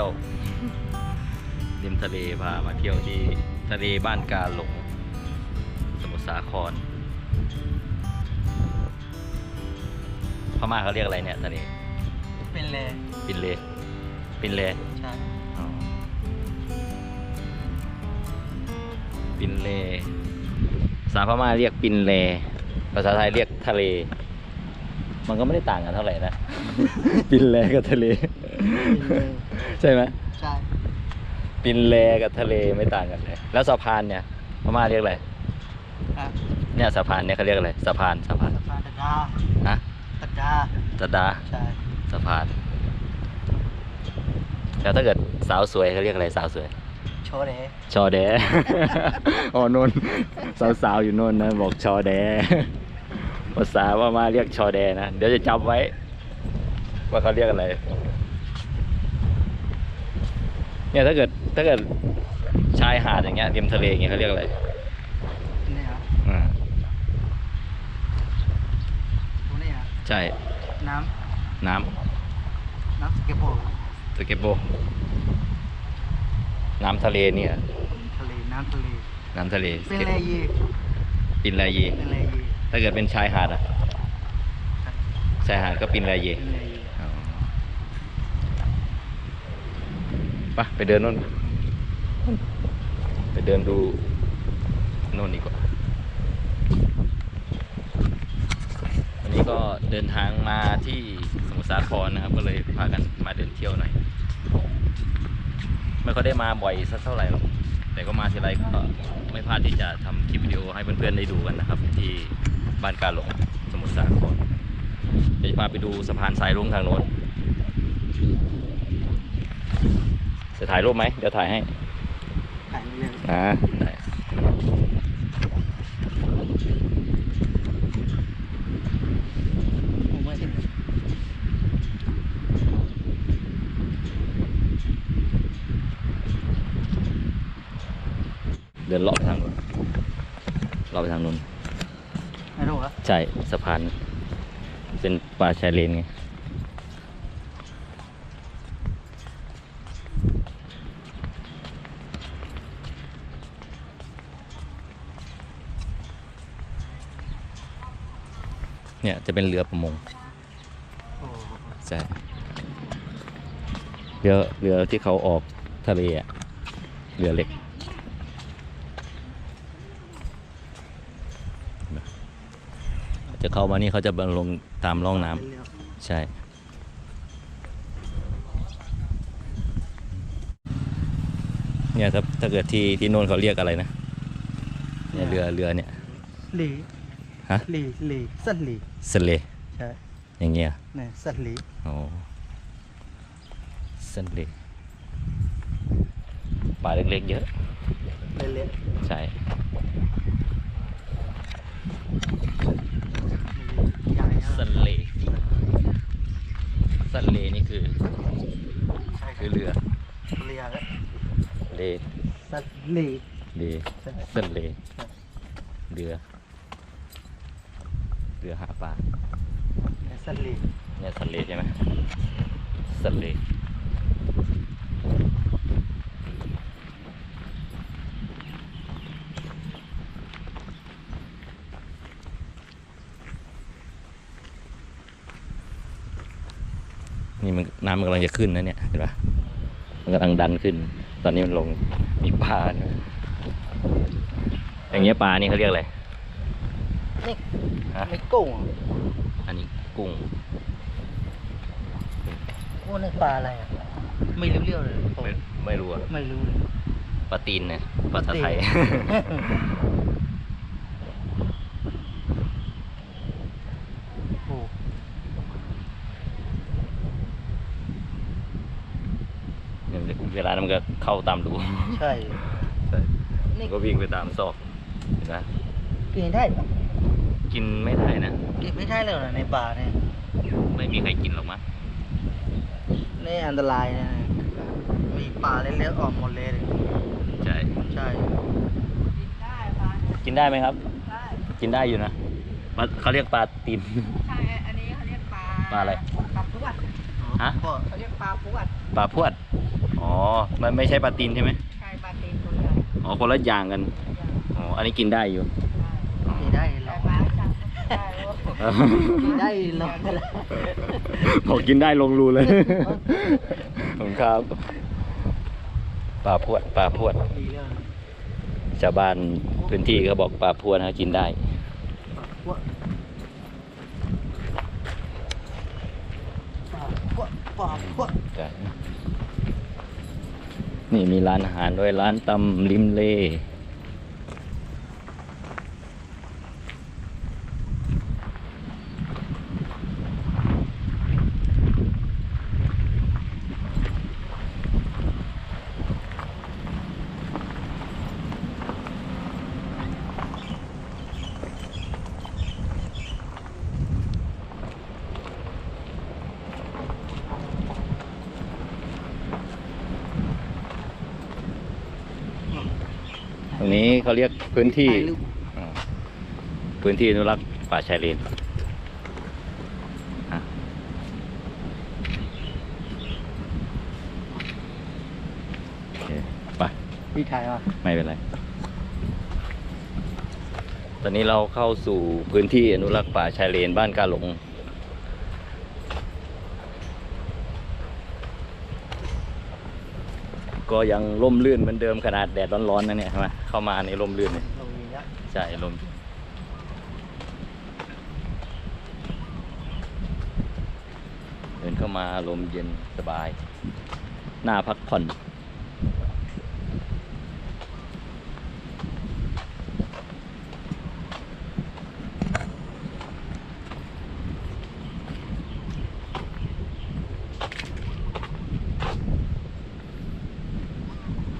ทองนะมาเที่ยวริมทะเลพามาเที่ยวที่ทะเลบ้านกาหลง สมุทรสาครพม่าเขาเรียกอะไรเนี่ยทะเลเป็นเลยปินเลปินเลใช่อ๋อปินเลภาษาพม่าเรียกปินเล ภาษาไทยเรียกทะเล มันก็ไม่ได้ต่างกันเท่าไหร่นะ ปินเลกับทะเล ใช่ไหมใช่ปินเลกับทะเลไม่ต่างกันเลย แล้วสะพานเนี่ยพม่าเรียกอะไรอะเนี่ยสะพานเนี่ยเขาเรียกอะไรสะพานสะพานสะพานตะดาฮะตะดาตะดาใช่สะพาน แล้วถ้าเกิดสาวสวยเขาเรียกอะไรสาวสวยโชว์เลยชอแด อ๋อนนสาวๆอยู่โนนนะบอกชอแดภาษาว่ามาเรียกชอแดนะ เดี๋ยวจะจำไว้ ว่าเขาเรียกอะไร เนี่ยถ้าเกิดถ้าเกิดชายหาดอย่างเงี้ยริมทะเลอย่างเงี้ยเขาเรียกอะไรนี่ครับอ่าตรงนี้ครับใช่น้น้ำน้ำสเก็ตบอร์ดำสเก็ตโบว์น้ำทะเลเนี่ย ทะเลน้ำทะเลน้ำทะเลเป็นเลยีปินแลเย เป็นเลยีถ้าเกิดเป็นชายหาดอะชายหาดก็ปินแลเย เป็นเลยี ไปไปเดินนู่น ไปเดินดูนู่นดีกว่า วันนี้ก็เดินทางมาที่สมุทรสาครนะครับ ก็เลยพากันมาเดินเที่ยวหน่อย ไม่ค่อยได้มาบ่อยสักเท่าไหร่หรอกแต่ก็มาทีไรก็ไม่พลาดที่จะทำคลิปวิดีโอให้เพื่อนๆได้ดูกันนะครับ ที่บ้านกาหลงสมุทรสาครเดี๋ยวจะพาไปดูสะพานสายรุ้งทางโน้น จะถ่ายรูปไหมเดี๋ยวถ่ายให้ถ่ายเรื่องอ่าได้ผมไม่เห็นเดินเลาะไปทางโน้นเลาะไปทางโน้นไม่รู้เหรอใช่สะพานเป็นป่าชายเลนไง เนี่ยจะเป็นเรือประมงโอ้ใช่เรือเรือที่เขาออกทะเลอะเรือเล็กจะเข้ามานี่เขาจะลงตามร่องน้ำเป็นเรื่องใช่เนี่ยถ้าถ้าเกิดที่ที่โน่นเขาเรียกอะไรนะเนี่ยเรือเรือเนี่ยหลี ฮะหลีหลีสัตว์หลีสเลใช่อย่างเงี้ยเนี่ยสัตว์หลีอ๋อสเลปลาเล็กๆเยอะ เละใช่ๆใหญ่สเลสเลนี่คือ ใช่คือเรือเรือแล้วเลสัตว์หลีเลใช่สเลเรือ เรือหาปลาเนี่ยสัตว์หลีเนี่ยสเลใช่ไหมสเลนี่มันน้ำมันกำลังจะขึ้นนะเนี่ยเห็นปะมันกำลังดันขึ้น ตอนนี้มันลงมีปลาด้วยอย่างเงี้ยปลานี่เขาเรียกอะไรนี่ฮะ ไม่กุ้งอันนี้กุ้งโอ้นี่ปลาอะไรอะไม่รู้เรื่องเลยผมไม่ไม่รู้อะไม่รู้เลยปลาตีนเนี่ยภาษาไทยโอ้เวลานั้นมันก็เข้าตามรูใช่ ใช่นี่ก็วิ่งไปตามซอกเห็นไหมกินได้เหรอ กินไม่ได้นะกินไม่ได้เลยเหรอในป่าเนี่ยไม่มีใครกินหรอกมั้งนี่อันตรายนะมีป่าเล็กๆออกหมดเลยใช่ใช่กินได้ไหมครับกินได้อยู่นะปลาเขาเรียกปลาตีน ใช่อันนี้เขาเรียกปลาปลาอะไร ปลาพวดฮะก็เขาเรียกปลาพวดปลาพวด อ๋อ มันไม่ใช่ปลาตีนใช่ไหมใช่ปลาตีนตัวใหญ่อ๋อคนละอย่างกัน อ๋อ อันนี้กินได้อยู่ กินได้ล แต่ อง ปลาจับ ได้โอ้กินได้ลองกันละบอกกินได้ลงรูเลยผมครับปลาพวดปลาพวดดีเลยชาวบ้านพื้นที่เขาบอกปลาพวดนะกินได้พวกพวกพวกพวกใช่นี่มีร้านอาหารด้วยร้านตำริมเล เขาเรียกพื้นที่ถ่ายรูปอ่าพื้นที่อนุรักษ์ป่าชายเลนอะโอเคไปพี่ถ่ายอะไม่เป็นไร ตอนนี้เราเข้าสู่พื้นที่อนุรักษ์ป่าชายเลนบ้านกาหลง ก็ยังร่มรื่นเหมือนเดิมขนาดแดดร้อนๆนะเนี่ยใช่ไหมเข้ามาในร่มรื่นเนี่ยใช่ร่มเดินเข้ามาลมเย็นสบาย หน้าพักผ่อน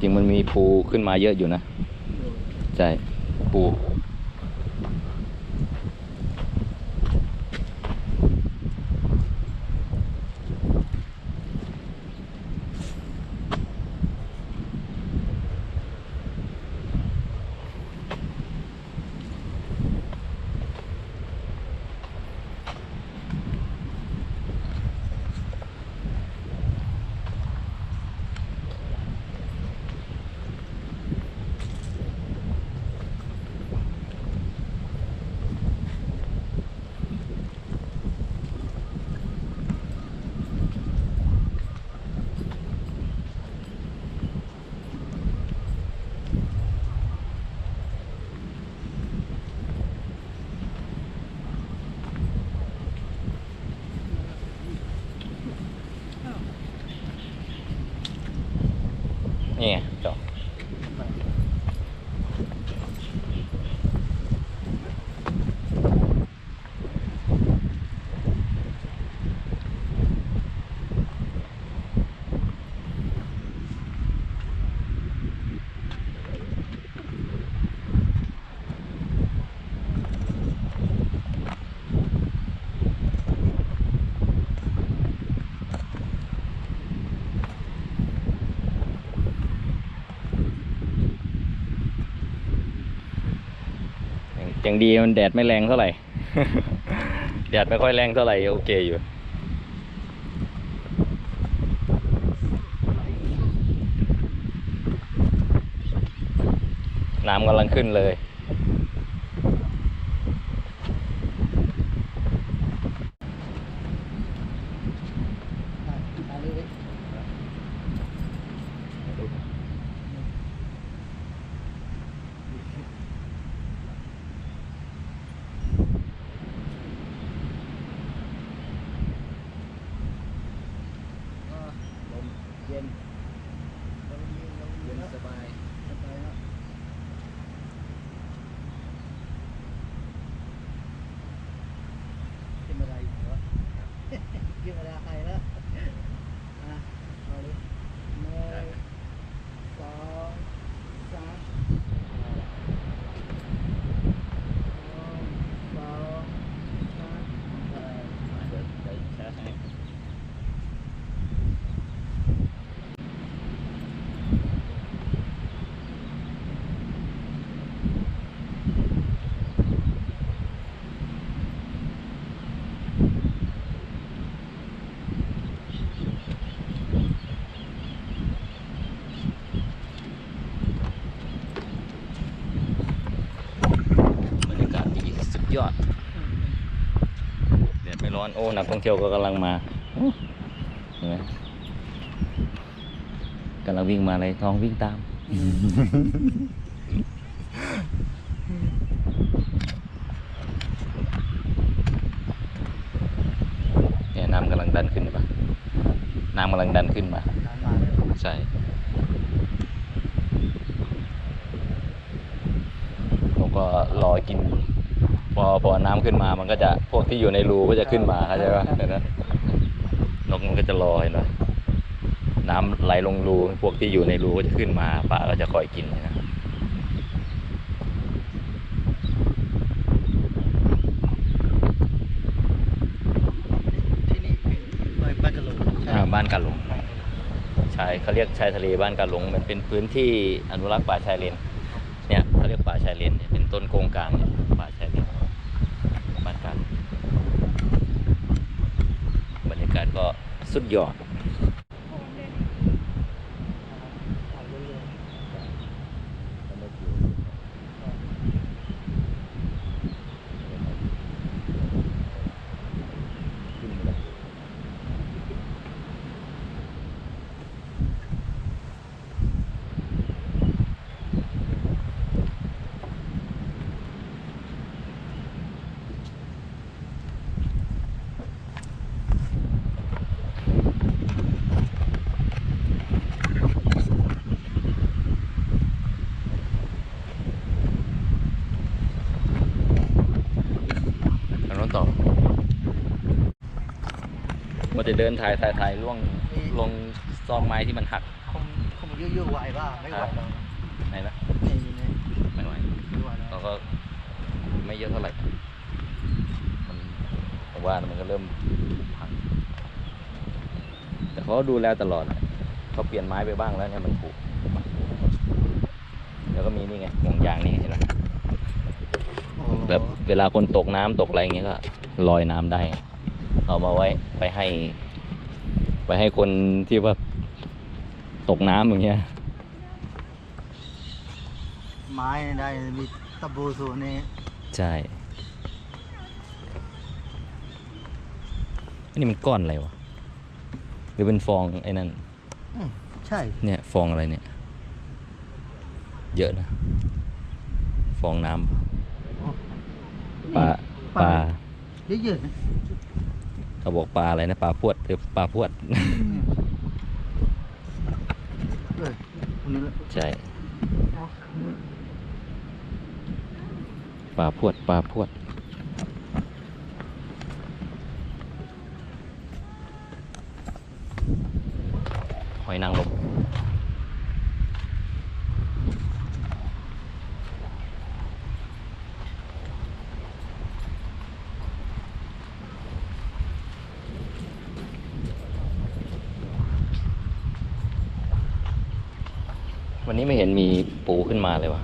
จริงมันมีภูขึ้นมาเยอะอยู่นะ ใช่ ภู นี่ไงจอด ยังยังดีมันแดดไม่แรงเท่าไหร่ แดดไม่ค่อยแรงเท่าไหร่โอเคอยู่น้ำกำลังขึ้นเลยถ่ายรูปไว้ ลมเย็น เย็นสบาย สบายครับ ยอดเดดไม่ร้อนโอ้นักท่องเที่ยวก็กำลังมาเห็นไหมกำลังวิ่งมาเลยท้องวิ่งตาม เนี่ยน้ำกำลังดันขึ้นปะน้ำกำลังดันขึ้นมา นานมาเลย ใช่ ผมก็รอกิน พอพอน้ำขึ้นมามันก็จะพวกที่อยู่ในรูก็จะขึ้นมาเข้าใจปะเห็นไหมนกมันก็จะรอเห็นไหมน้ำไหลลงรูพวกที่อยู่ในรูก็จะขึ้นมาปลาก็จะคอยกินนะที่นี่ไปบ้านกะโหลกใช่อ่าบ้านกาหลงชายเขาเรียกชายทะเลบ้านกาหลงมันเป็นพื้นที่อนุรักษ์ป่าชายเลนเนี่ยเขาเรียกป่าชายเลนเนี่ยเป็นต้นโกงกลางเนี่ยป่าชายเลนบ้านกาหลงบรรยากาศก็ สุดยอด ทางโน้นต่อ มันจะเดินถ่ายถ่ายถ่ายล่วงลงซอกไม้ที่มันหักคงคงยุ่ยๆไหวบ้าไม่ไหวแล้วไหนนะนี่นี่นี่ไม่ไหวไม่ไหวแล้วเราก็ไม่เยอะเท่าไหร่มันผมว่ามันก็เริ่มพังแต่เขาก็ดูแลตลอดอะเขาเปลี่ยนไม้ไปบ้างแล้วเนี่ยมันผุแล้วก็มีนี่ไงห่วงยางนี่เห็นไหมโอ้แบบเวลาคนตกน้ำตกอะไรอย่างเงี้ยก็ลอยน้ำได้ เอามาไว้ไปให้ ไปให้คนที่ว่าตกน้ำอย่างเงี้ย ไม้ได้มีตะบูสูงนี่ใช่อันนี้มันก้อนอะไรวะ หรือเป็นฟองไอ้นั่น อืมใช่ เนี่ยฟองอะไรเนี่ย เยอะนะ ฟองน้ำปลาปลา เยอะๆนะ เขาบอกปลาอะไรนะปลาพวดหรือปลาพวดเออคนนี้ละใช่ปลาพวดปลาพวด หอยนางรมวันนี้ไม่เห็นมีปูขึ้น มาเลยวะ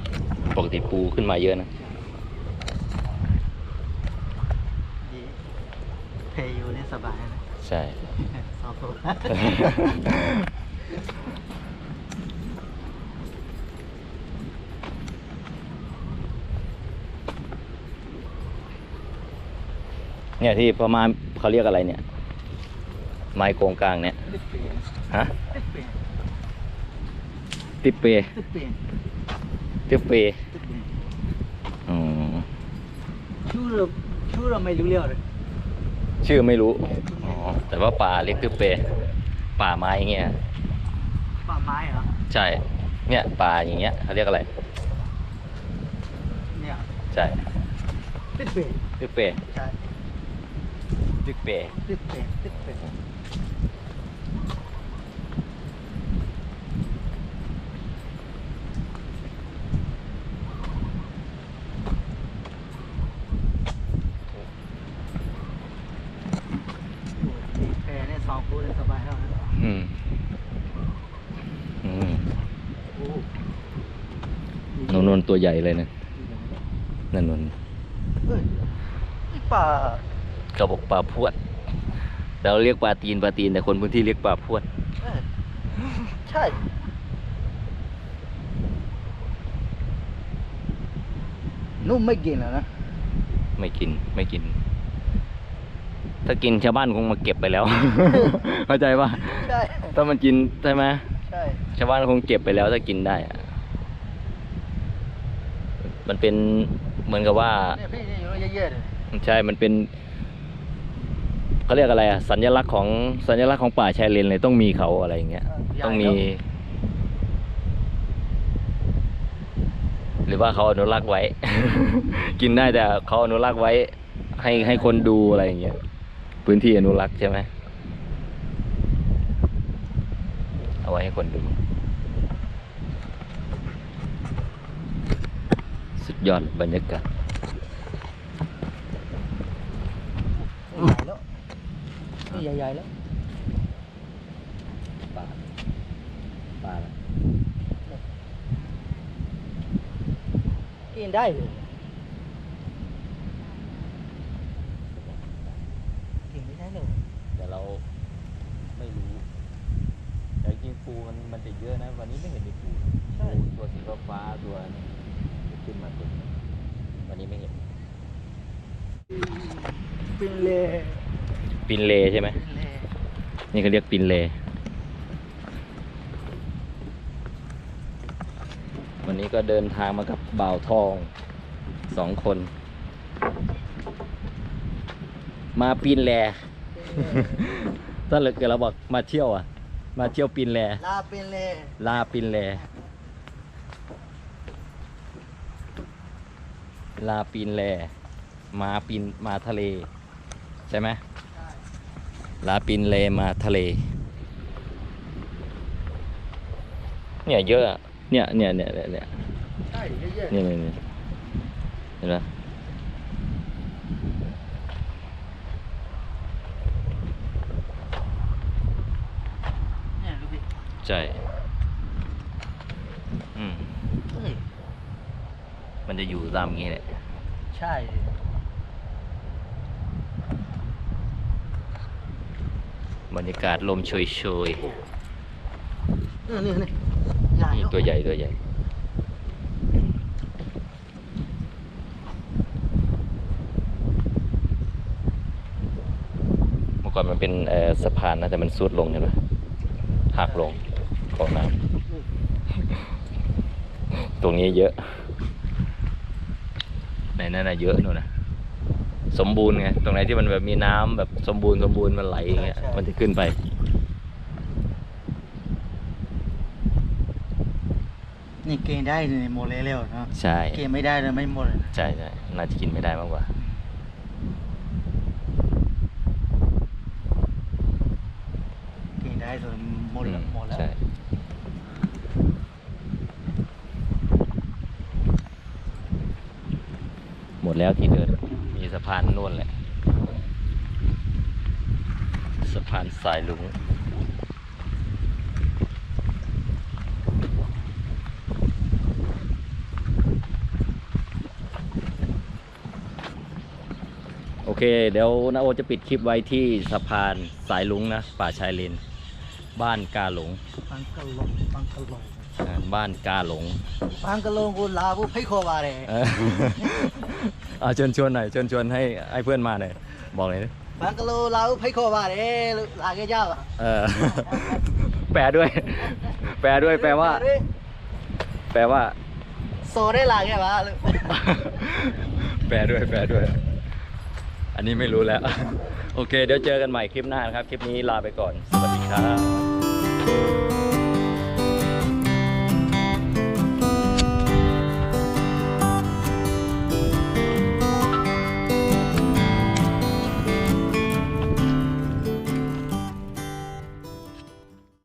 ปกติปูขึ้นมาเยอะนะดีเพย์อยู่นี่สบายนะ ใช่สองตัวเนี่ยที่ประมาณเขาเรียกอะไรเนี่ย ไม้โกงกลางเนี่ยติดเปลี่ยนฮะ ติดเปลี่ยนติเป ติดเปลี่ยนติเปติดเปลี่ยนอ๋อชื่อเราชื่อเราไม่รู้เรื่องเลยชื่อไม่รู้ อ๋อ แต่ว่าป่าเรียกติเปป่าไม้อย่างเงี้ย ป่าไม้เหรอ ใช่ เนี่ยป่าอย่างเงี้ยเขาเรียกอะไร เนี่ยใช่ติดเปลี่ยนติเปใช่ติเปติดเปลี่ยนติดเปลี่ยนโอ้ยแพเนี่ยสองคู่เลยสบายแล้วนะ อืม อืม โอ้ นนนน ตัวใหญ่เลยนะนั่นนนเอ้ยนี่ป่าเขาบอกปลาพวดแต่เราเรียกปลาตีนปลาตีนแต่คนพื้นที่เรียกปลาพวด เอ้ยใช่นุ่มไม่กินแล้วนะไม่กินไม่กิน ถ้ากินชาวบ้านคงมาเก็บไปแล้ว เข้าใจป่ะใช่ถ้ามันกินใช่ไหมใช่ ชาวบ้านคงเก็บไปแล้วถ้ากินได้อะ มันเป็นเหมือนกับว่าเนี่ยพี่นี่อยู่เยอะๆเลยใช่ มันเป็นเขาเรียกอะไรอะสัญลักษณ์ของสัญลักษณ์ของป่าชายเลนเลยต้องมีเขาอะไรอย่างเงี้ยต้องมี หรือว่าเขาอนุรักษ์ไว้ กินได้แต่เขาอนุรักษ์ไว้ ให้ให้คนดูอะไรอย่างเงี้ยพื้นที่อนุรักษ์ใช่ไหมเอาไว้ให้คนดู สุด ยอดบรรยากาศใหญ่แล้วนี่ใหญ่ๆแล้วป่าป่ากินได้เลยกินไม่ได้เลย แต่เราไม่รู้ แต่จริงปูมันมันจะเยอะนะ วันนี้ไม่เห็นมีปู ใช่ ปูตัวสีฟ้าๆตัวนี้ขึ้นมาตัวนี้วันนี้ไม่เห็น ปินเล่ปินเลใช่ไหมปินเล่นี่เขาเรียกปินเล วันนี้ก็เดินทางมากับบ่าวทองสองคน มาปินแลถ้าเกิดเราบอกมาเที่ยวอะ มาเที่ยวปินแล ลาปินเล่ลาปินแล ลาปินแล มาปินมาทะเล ใช่ไหมลาปินแลมาทะเล เนี่ยเยอะอะเนี่ยเนี่ยเนี่ยเนี่ยเนี่ยใช่เยอะเนี่ยเนี่ยเนี่ยเห็นไหมๆเนี่ยดูดิใช่อืมเฮ้ยมันจะอยู่ตามอย่างงี้แหละใช่ บรรยากาศลมโชยโชยนี่นี่นี่ใหญ่ๆนี่เนอะตัวใหญ่ตัวใหญ่เมื่อก่อนมันเป็นเอ่อสะพานนะแต่มันซุดลงใช่ไหมหักลงของน้ำตรงนี้เยอะในนั้นน่ะเยอะนู่นนะ สมบูรณ์ไงตรงไหนที่มันแบบมีน้ำแบบสมบูรณ์สมบูรณ์มันไหลอย่างเงี้ยมันจะขึ้นไป นี่เกณฑ์ได้ในหมดเลยเร็วเนาะใช่เกณฑ์ไม่ได้เลยไม่หมดเลยใช่ใช่น่าจะกินไม่ได้มากกว่า เกณฑ์ได้ส่วนหมดแล้วอืมหมดแล้วใช่หมดแล้วที่เดินมี สะพานนู่นแหละ สะพานสายลุงโอเค เดี๋ยวนาโอจะปิดคลิปไว้ที่สะพานสายลุงนะ ป่าชายเลน บ้านกาหลงปังกะลงปังกะลงอ่าบ้านกาหลงปังกะลงกูลาบุให้โคบาเลยเออเอาเชิญชวนหน่อยเชิญชวนให้ให้เพื่อนมาหน่อยบอกเลยนะปังกะโลลาบุให้โคบาเลยลาแกเจ้าอะเออ แปลด้วย แปลด้วยแปลว่า แปลว่าโซได้ลาแกวะแปลด้วยแปลด้วย อันนี้ไม่รู้แล้ว โอเค เดี๋ยวเจอกันใหม่คลิปหน้านะครับ คลิปนี้ลาไปก่อน สวัสดีครับ